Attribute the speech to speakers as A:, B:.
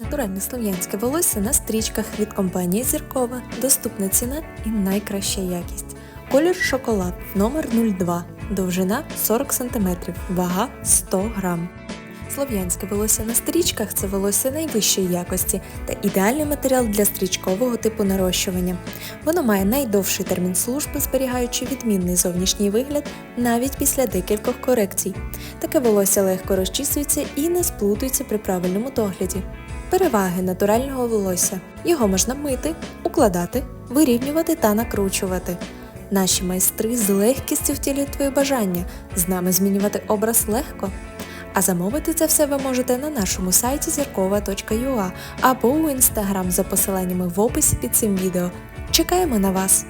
A: Натуральне слов'янське волосся на стрічках від компанії Зіркова. Доступна ціна і найкраща якість. Колір шоколад номер 02, довжина 40 см, вага 100 грам. Слов'янське волосся на стрічках це волосся найвищої якості та ідеальний матеріал для стрічкового типу нарощування. Воно має найдовший термін служби, зберігаючи відмінний зовнішній вигляд навіть після декількох корекцій. Таке волосся легко розчісується і не сплутується при правильному догляді. Переваги натурального волосся. Його можна мити, укладати, вирівнювати та накручувати. Наші майстри з легкістю втілюють твої бажання, з нами змінювати образ легко. А замовити це все ви можете на нашому сайті зіркова.ua або у інстаграм за посиланнями в описі під цим відео. Чекаємо на вас!